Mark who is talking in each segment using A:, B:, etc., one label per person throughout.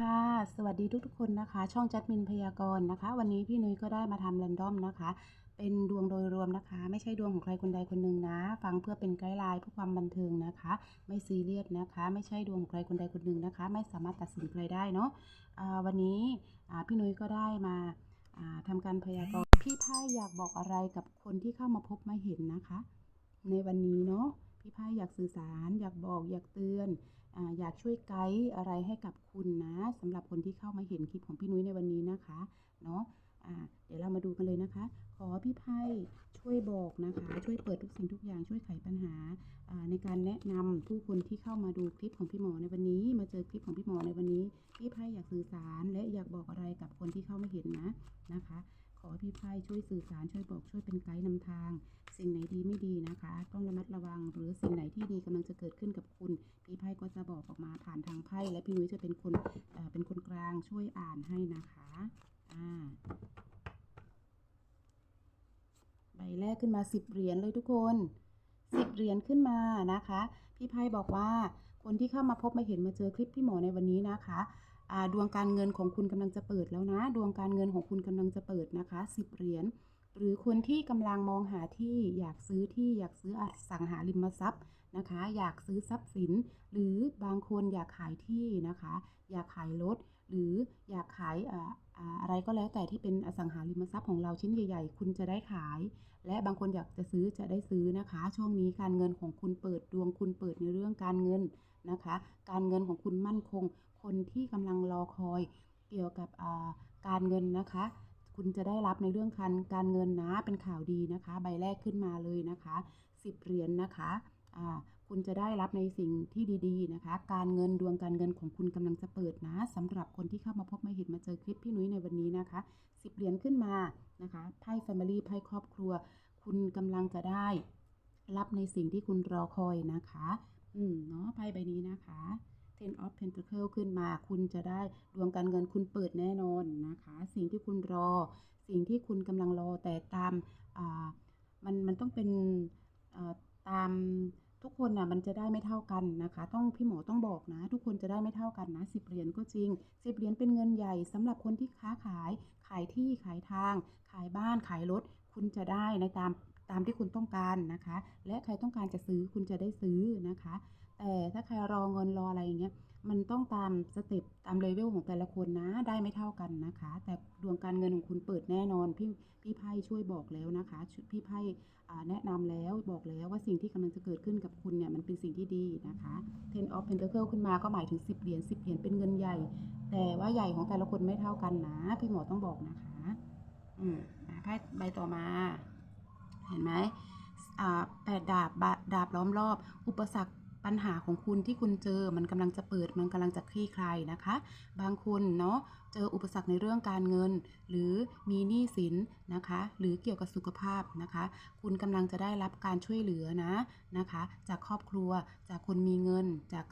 A: ค่ะสวัสดีทุกๆคนนะคะ ช่องจัดมินพยากรณ์นะคะ วันนี้พี่นุ้ยก็ได้มาทำแรนดอมนะคะ เป็นดวงโดยรวมนะคะ ไม่ใช่ดวงของใครคนใดคนหนึ่งนะ ฟังเพื่อเป็นไกด์ไลน์เพื่อความบันเทิงนะคะ ไม่ซีเรียสนะคะ ไม่ใช่ดวงของใครคนใดคนหนึ่งนะคะ ไม่สามารถตัดสินใครได้เนาะอ่าวันนี้อ่าพี่นุ้ยก็ได้มาอ่าทำการพยากรณ์พี่ไพ่อยากบอกอะไรกับคนที่เข้ามาพบมาเห็นนะคะ ในวันนี้เนาะ พี่ไพ่อยากสื่อสาร อยากบอกอยากเตือนออยากช่วยไกด์อะไรให้กับคุณนะสำหรับคนที่เข้ามาเห็นคลิปของพี่นุ้ยในวันนี้นะคะเนาะเดี๋ยวเรามาดูกันเลยนะคะ ขอพี่ไพ่ช่วยบอกนะคะ ช่วยเปิดทุกสิ่งทุกอย่างช่วยไขปัญหาอ่าในการแนะนำผู้คนที่เข้ามาดูคลิปของพี่หมอในวันนี้ มาเจอคลิปของพี่หมอในวันนี้ พี่ไพ่อยากสื่อสารและอยากบอกอะไรกับคนที่เข้ามาเห็นนะนะคะ ขอพี่ไพ่ช่วยสื่อสารช่วยบอกช่วยเป็นไกด์นำทาง สิ่งไหนดีไม่ดีนะคะ ต้องระมัดระวัง หรือสิ่งไหนที่ดีกำลังจะเกิดขึ้นกับคุณ พี่ไพ่ก็จะบอกออกมาผ่านทางไพ่และพี่นุ้ยจะเป็นคนเป็นคนกลางช่วยอ่านให้นะคะอ่าใบแรกขึ้นมาสิบเหรียญเลยทุกคนสิบเหรียญขึ้นมานะคะ พี่ไพ่บอกว่าคนที่เข้ามาพบมาเห็นมาเจอคลิปพี่หมอในวันนี้นะคะ ดวงการเงินของคุณกำลังจะเปิดแล้วนะ ดวงการเงินของคุณกำลังจะเปิดนะคะสิบเหรียญหรือคนที่กำลังมองหาที่อยากซื้อที่อยากซื้ออสังหาริมทรัพย์นะคะ อยากซื้อทรัพย์สิน หรือบางคนอยากขายที่นะคะ อยากขายรถหรืออยากขายอออะไรก็แล้วแต่ที่เป็นอสังหาริมทรัพย์ของเราชิ้นใหญ่ ๆ คุณจะได้ขาย และบางคนอยากจะซื้อจะได้ซื้อนะคะ ช่วงนี้การเงินของคุณเปิดดวงคุณเปิดในเรื่องการเงินนะคะ การเงินของคุณมั่นคง คนที่กำลังรอคอย เกี่ยวกับการเงินนะคะ คุณจะได้รับในเรื่องการการเงินนะเป็นข่าวดีนะคะ ใบแรกขึ้นมาเลยนะคะ10เหรียญนนะคะคุณจะได้รับในสิ่งที่ดีๆนะคะ การเงินดวงการเงินของคุณกำลังจะเปิดนะสำหรับคนที่เข้ามาพบมาเห็นมาเจอคลิปพี่นุ้ยในวันนี้นะคะ10เหรียญขึ้นมา นะคะไพ่ Family ไพ่ครอบครัว คุณกำลังจะได้ รับในสิ่งที่คุณรอคอยนะคะ อืมเนาะไพ่ใบนี้นะคะ Ten of Pentacle ขึ้นมา คุณจะได้ดวงการเงินคุณเปิดแน่นอนนะคะ สิ่งที่คุณรอ สิ่งที่คุณกำลังรอแต่ตามอ่ามันมันต้องเป็นอ่าตาม ทุกคนน่ะมันจะได้ไม่เท่ากันนะคะ ต้องพี่หมอต้องบอกนะ ทุกคนจะได้ไม่เท่ากันนะสิบเหรียญก็จริงสิบเหรียญเป็นเงินใหญ่สำหรับคนที่ค้าขาย ขายที่ขายทาง ขายบ้านขายรถ คุณจะได้ในตามตามที่คุณต้องการนะคะ และใครต้องการจะซื้อคุณจะได้ซื้อนะคะ แต่ถ้าใครรอเงินรออะไรอย่างเงี้ย มันต้องตามสเต็ปตามเลเวลของแต่ละคนนะ ได้ไม่เท่ากันนะคะ แต่ดวงการเงินของคุณเปิดแน่นอน พี่พี่ไพ่ช่วยบอกแล้วนะคะ พี่ไพ่แนะนำแล้วบอกแล้วว่าสิ่งที่กำลังจะเกิดขึ้นกับคุณเนี่ยมันเป็นสิ่งที่ดีนะคะ Ten of Pentacle ขึ้นมาก็หมายถึง 10 เหรียญ10 เหรียญเป็นเงินใหญ่ แต่ว่าใหญ่ของแต่ละคนไม่เท่ากันนะ พี่หมอต้องบอกนะคะอืมอะไพ่ใบต่อมา เห็นไหมอ่าแปดดาบดาบล้อมรอบ อุปสรรค ปัญหาของคุณที่คุณเจอมันกำลังจะเปิดมันกำลังจะคลี่คลายนะคะ บางคนเนาะเจออุปสรรคในเรื่องการเงิน หรือมีหนี้สินนะคะ หรือเกี่ยวกับสุขภาพนะคะ คุณกำลังจะได้รับการช่วยเหลือนะนะคะ จากครอบครัวจากคนมีเงินจาก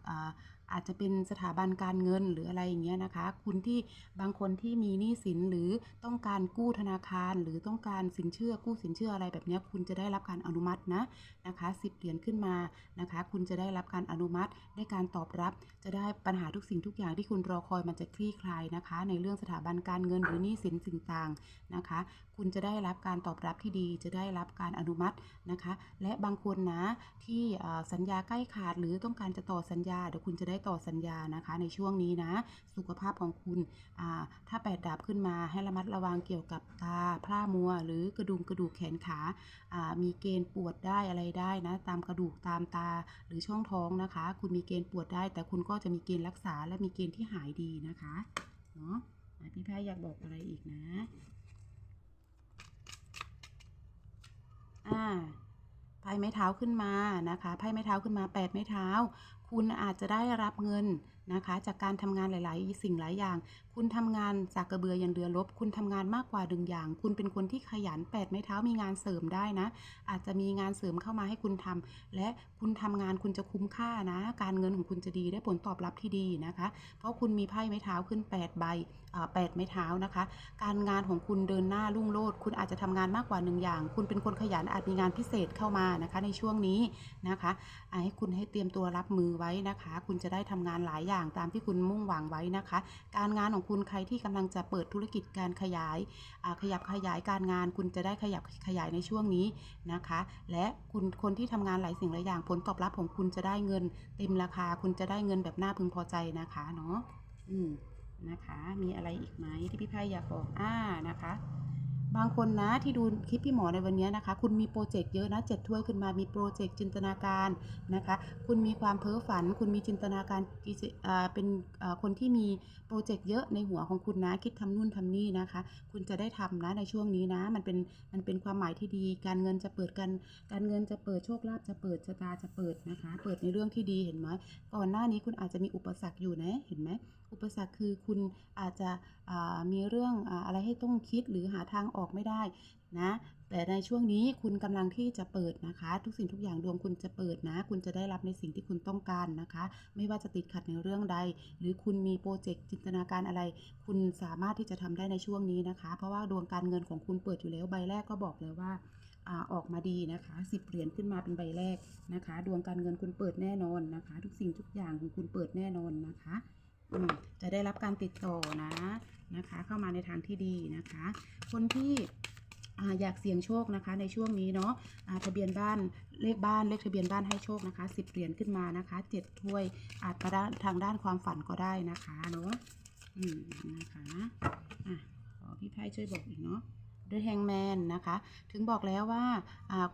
A: อาจจะเป็นสถาบันการเงินหรืออะไรอย่างเงี้ยนะคะ คุณที่บางคนที่มีหนี้สินหรือต้องการกู้ธนาคาร หรือต้องการสินเชื่อกู้สินเชื่ออะไรแบบเนี้ยคุณจะได้รับการอนุมัตินะนะคะสิบเหรียญขึ้นมานะคะ คุณจะได้รับการอนุมัติได้การตอบรับ จะได้ปัญหาทุกสิ่งทุกอย่างที่คุณรอคอยมันจะคลี่คลายนะคะ ในเรื่องสถาบันการเงินหรือหนี้สินสิ่งต่างนะคะ คุณจะได้รับการตอบรับที่ดี จะได้รับการอนุมัตินะคะ และบางคนนะที่สัญญาใกล้ขาดหรือต้องการจะต่อสัญญาเดี๋ยวคุณจะได้ต่อสัญญานะคะ ในช่วงนี้นะ สุขภาพของคุณ ถ้าแปดดาบขึ้นมาให้ระมัดระวังเกี่ยวกับตาพร่ามัว หรือกระดูกกระดูกแขนขาามีเกณฑ์ปวดได้อะไรได้นะ ตามกระดูกตามตาหรือช่องท้องนะคะ คุณมีเกณฑ์ปวดได้ แต่คุณก็จะมีเกณฑ์รักษาและมีเกณฑ์ที่หายดีนะคะเนาะอะพี่แพ้อยากบอกอะไรอีกนะอ่าไพ่ไม้เท้าขึ้นมานะคะไพ่ไม้เท้าขึ้นมาแปดไม้เท้า คุณอาจจะได้รับเงินนะคะ จากการทำงานหลาย ๆ สิ่งหลายอย่าง คุณทำงานจากกระเบือยันเรือลบ คุณทำงานมากกว่าหนึ่งอย่าง คุณเป็นคนที่ขยันแปดไม้เท้ามีงานเสริมได้นะ อาจจะมีงานเสริมเข้ามาให้คุณทำและคุณทำงานคุณจะคุ้มค่านะ การเงินของคุณจะดีได้ผลตอบรับที่ดีนะคะ เพราะคุณมีไพ่ไม้เท้าขึ้น 8 ใบแปดไม้เท้านะคะ การงานของคุณเดินหน้ารุ่งโรจน์คุณอาจจะทำงานมากกว่าหนึ่งอย่าง คุณเป็นคนขยันอาจมีงานพิเศษเข้ามานะคะ ในช่วงนี้นะคะให้คุณให้เตรียมตัวรับมือไว้นะคะ คุณจะได้ทำงานหลายอย่างตามที่คุณมุ่งหวังไว้นะคะ การงานของคุณใครที่กำลังจะเปิดธุรกิจการขยายขยับขยายการงาน คุณจะได้ขยับขยายในช่วงนี้นะคะ และคุณคนที่ทำงานหลายสิ่งหลายอย่างผลตอบรับของคุณจะได้เงินเต็มราคา คุณจะได้เงินแบบน่าพึงพอใจนะคะเนาะอืมนะคะ มีอะไรอีกไหมที่พี่ไพ่อยากบอกอ่านะคะ บางคนนะที่ดูคลิปพี่หมอในวันนี้นะคะ คุณมีโปรเจกต์เยอะนะเจ็ดถ้วยขึ้นมามีโปรเจกต์จินตนาการนะคะ คุณมีความเพ้อฝัน คุณมีจินตนาการเป็นคนที่มีโปรเจกต์เยอะในหัวของคุณนะคิดทำนู่นทำนี่นะคะ คุณจะได้ทำนะในช่วงนี้นะ มันเป็นมันเป็นความหมายที่ดี การเงินจะเปิดกัน การเงินจะเปิดโชคลาภจะเปิดชะตาจะเปิดนะคะ เปิดในเรื่องที่ดีเห็นไหมก่อนหน้านี้คุณอาจจะมีอุปสรรคอยู่นะเห็นไหมอุปสรรคคือคุณอาจจะมีเรื่องอาอะไรให้ต้องคิดหรือหาทางออกบอกไม่ได้นะแต่ในช่วงนี้คุณกำลังที่จะเปิดนะคะ ทุกสิ่งทุกอย่างดวงคุณจะเปิดนะ คุณจะได้รับในสิ่งที่คุณต้องการนะคะ ไม่ว่าจะติดขัดในเรื่องใด หรือคุณมีโปรเจกต์จินตนาการอะไร คุณสามารถที่จะทำได้ในช่วงนี้นะคะ เพราะว่าดวงการเงินของคุณเปิดอยู่แล้วใบแรกก็บอกแล้วว่าออกมาดีนะคะสิบเหรียญขึ้นมาเป็นใบแรกนะคะ ดวงการเงินคุณเปิดแน่นอนนะคะ ทุกสิ่งทุกอย่างของคุณเปิดแน่นอนนะคะ จะได้รับการติดต่อนะนะคะ เข้ามาในทางที่ดีนะคะ คนที่อยากเสี่ยงโชคนะคะในช่วงนี้เนาะะทะเบียนบ้านเลขบ้านเลขทะเบียนบ้านให้โชคนะคะสิบเหรียญขึ้นมานะคะเจ็ดถ้วยอาจจะทางด้านความฝันก็ได้นะคะเนาะอืมนะคะอะขอพี่ไพ่ช่วยบอกอีกเนาะ ด้วยแฮงแมนนะคะ ถึงบอกแล้วว่า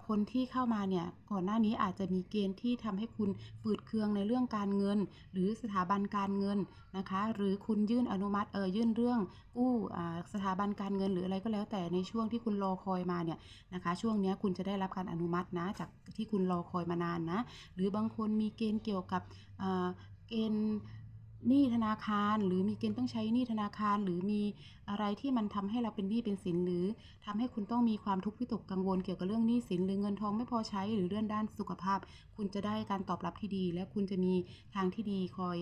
A: คนที่เข้ามาเนี่ยก่อนหน้านี้อาจจะมีเกณฑ์ที่ทำให้คุณฝืดเคืองในเรื่องการเงิน หรือสถาบันการเงินนะคะ หรือคุณยื่นอนุมัติเออยื่นเรื่องกู้อ่สถาบันการเงินหรืออะไรก็แล้ว แต่ในช่วงที่คุณรอคอยมาเนี่ยนะคะ ช่วงเนี้ยคุณจะได้รับการอนุมัตินะจากที่คุณรอคอยมานานนะ หรือบางคนมีเกณฑ์เกี่ยวกับเกณฑ์ หนี้ธนาคาร หรือมีเกณฑ์ต้องใช้หนี้ธนาคาร หรือมีอะไรที่มันทำให้เราเป็นหนี้เป็นสินหรือทำให้คุณต้องมีความทุกข์วิตกกังวลเกี่ยวกับเรื่องหนี้สินหรือเงินทองไม่พอใช้หรือเรื่องด้านสุขภาพ คุณจะได้การตอบรับที่ดี และคุณจะมีทางที่ดีคอย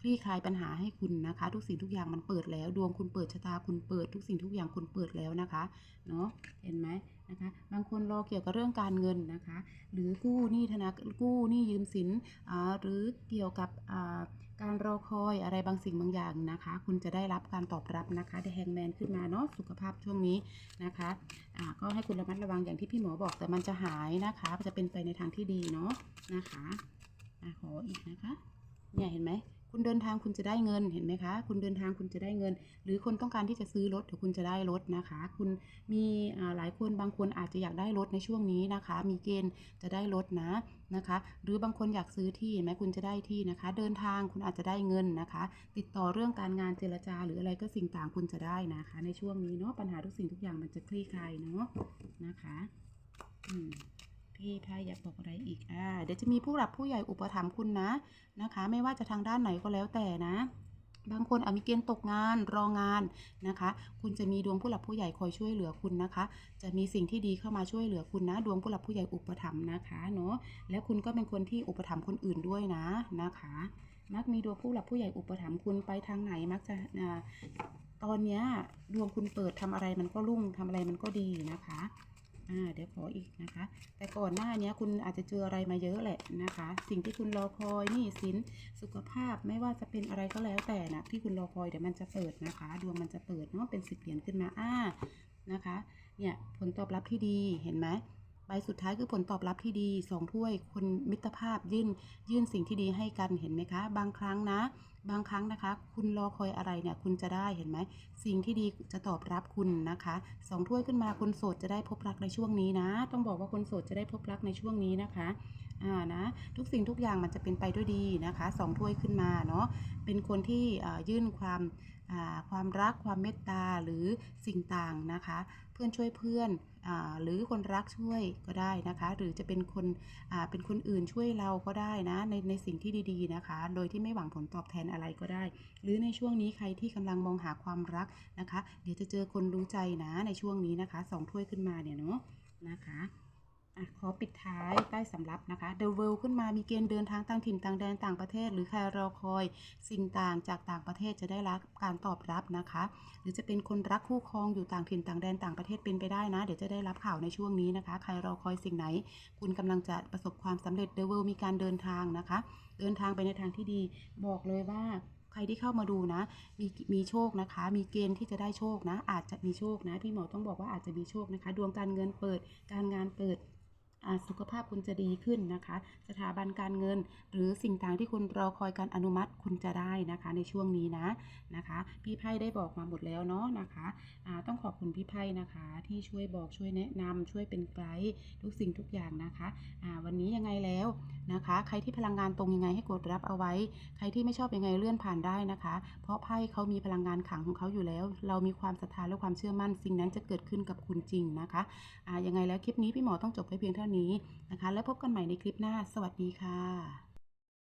A: คลี่คลายปัญหาให้คุณนะคะ ทุกสิ่งทุกอย่างมันเปิดแล้ว ดวงคุณเปิดชะตาคุณเปิด ทุกสิ่งทุกอย่างคุณเปิดแล้วนะคะเนาะเห็นไหมนะคะบางคนรอเกี่ยวกับเรื่องการเงินนะคะ หรือกู้หนี้ธนากู้หนี้ยืมสินหรือเกี่ยวกับ การรอคอยอะไรบางสิ่งบางอย่างนะคะ คุณจะได้รับการตอบรับนะคะได้แฮงแมนขึ้นมาเนาะสุขภาพช่วงนี้นะคะะก็ให้คุณระมัดระวังอย่างที่พี่หมอบอกแต่มันจะหายนะคะ จะเป็นไปในทางที่ดีเนาะนะคะอะขออีกนะคะ เนี่ยเห็นไหม คุณเดินทางคุณจะได้เงินเห็นไหมคะ คุณเดินทางคุณจะได้เงิน หรือคนต้องการที่จะซื้อรถเดี๋ยวคุณจะได้รถนะคะ คุณมีหลายคนบางคนอาจจะอยากได้รถในช่วงนี้นะคะ มีเกณฑ์จะได้รถนะนะคะ หรือบางคนอยากซื้อที่เห็นไหมคุณจะได้ที่นะคะ เดินทางคุณอาจจะได้เงินนะคะ ติดต่อเรื่องการงานเจรจา หรืออะไรก็สิ่งต่างคุณจะได้นะคะ ในช่วงนี้เนาะปัญหาทุกสิ่งทุกอย่างมันจะคลี่คลายเนาะนะคะ อืม พี่ไพ่อยากบอกอะไรอีกอ่าเดี๋ยวจะมีผู้หลักผู้ใหญ่อุปถัมภ์คุณนะนะคะ ไม่ว่าจะทางด้านไหนก็แล้วแต่นะ บางคนอาจมีเกณฑ์ตกงานรองานนะคะ คุณจะมีดวงผู้หลักผู้ใหญ่คอยช่วยเหลือคุณนะคะ จะมีสิ่งที่ดีเข้ามาช่วยเหลือคุณนะ ดวงผู้หลักผู้ใหญ่อุปถัมภ์นะคะเนาะแล้วคุณก็เป็นคนที่อุปถัมภ์คนอื่นด้วยนะนะคะ มักมีดวงผู้หลักผู้ใหญ่อุปถัมภ์คุณไปทางไหนมักจะอ่าตอนนี้ดวงคุณเปิดทำอะไรมันก็รุ่งทำอะไรมันก็ดีนะคะ อ่าเดี๋ยวขออีกนะคะ แต่ก่อนหน้าเนี้ยคุณอาจจะเจออะไรมาเยอะแหละนะคะ สิ่งที่คุณรอคอยนี่สินสุขภาพไม่ว่าจะเป็นอะไรก็แล้วแต่นะที่คุณรอคอยเดี๋ยวมันจะเปิดนะคะ ดวงมันจะเปิดเนาะเป็นสิบเหรียญขึ้นมาอ่านะคะ เนี่ยผลตอบรับที่ดีเห็นไหม ใบสุดท้ายคือผลตอบรับที่ดีสองถ้วย คนมิตรภาพยื่นยื่นสิ่งที่ดีให้กันเห็นไหมคะ บางครั้งนะ บางครั้งนะคะ คุณรอคอยอะไรเนี่ยคุณจะได้เห็นไหม สิ่งที่ดีจะตอบรับคุณนะคะสองถ้วยขึ้นมาคนโสดจะได้พบรักในช่วงนี้นะ ต้องบอกว่าคนโสดจะได้พบรักในช่วงนี้นะคะอ่านะทุกสิ่งทุกอย่างมันจะเป็นไปด้วยดีนะคะสองถ้วยขึ้นมาเนาะเป็นคนที่ยื่นความความรักความเมตตาหรือสิ่งต่างนะคะ พื่อนช่วยเพื่อนอหรือคนรักช่วยก็ได้นะคะ หรือจะเป็นคนเป็นคนอื่นช่วยเราก็ได้นะในในสิ่งที่ดีๆนะคะ โดยที่ไม่หวังผลตอบแทนอะไรก็ได้ หรือในช่วงนี้ใครที่กำลังมองหาความรักนะคะ เดี๋ยวจะเจอคนรู้ใจนะในช่วงนี้นะคะสองถ้วยขึ้นมาเนี่ยเนาะนะคะ อะขอปิดท้ายใต้สำรับนะคะ The World ขึ้นมามีเกณฑ์เดินทางต่างถิ่นต่างแดนต่างประเทศ หรือใครรอคอยสิ่งต่างจากต่างประเทศจะได้รับการตอบรับนะคะ หรือจะเป็นคนรักคู่ครองอยู่ต่างถิ่นต่างแดนต่างประเทศเป็นไปได้นะ เดี๋ยวจะได้รับข่าวในช่วงนี้นะคะ ใครรอคอยสิ่งไหน คุณกำลังจะประสบความสำเร็จ The World มีการเดินทางนะคะ เดินทางไปในทางที่ดีบอกเลยว่าใครที่เข้ามาดูนะ มีมีโชคนะคะ มีเกณฑ์ที่จะได้โชคนะ อาจจะมีโชคนะ พี่หมอต้องบอกว่าอาจจะมีโชคนะคะ ดวงการเงินเปิด การงานเปิด สุขภาพคุณจะดีขึ้นนะคะ สถาบันการเงิน หรือสิ่งต่างที่คุณรอคอยการอนุมัติคุณจะได้นะคะในช่วงนี้นะนะคะ พี่ไพ่ได้บอกมาหมดแล้วเนาะนะคะอ่าต้องขอบคุณพี่ไพ่นะคะ ที่ช่วยบอกช่วยแนะนำช่วยเป็นไกด์ทุกสิ่งทุกอย่างนะคะอ่าวันนี้ยังไงแล้วนะคะ ใครที่พลังงานตรงยังไงให้กดรับเอาไว้ ใครที่ไม่ชอบยังไงเลื่อนผ่านได้นะคะ เพราะไพ่เขามีพลังงานขังของเขาอยู่แล้ว เรามีความศรัทธาและความเชื่อมั่น สิ่งนั้นจะเกิดขึ้นกับคุณจริงนะคะอ่ายังไงแล้วคลิปนี้พี่หมอต้องจบไว้เพียงเท่านี้นะคะ แล้วพบกันใหม่ในคลิปหน้า สวัสดีค่ะ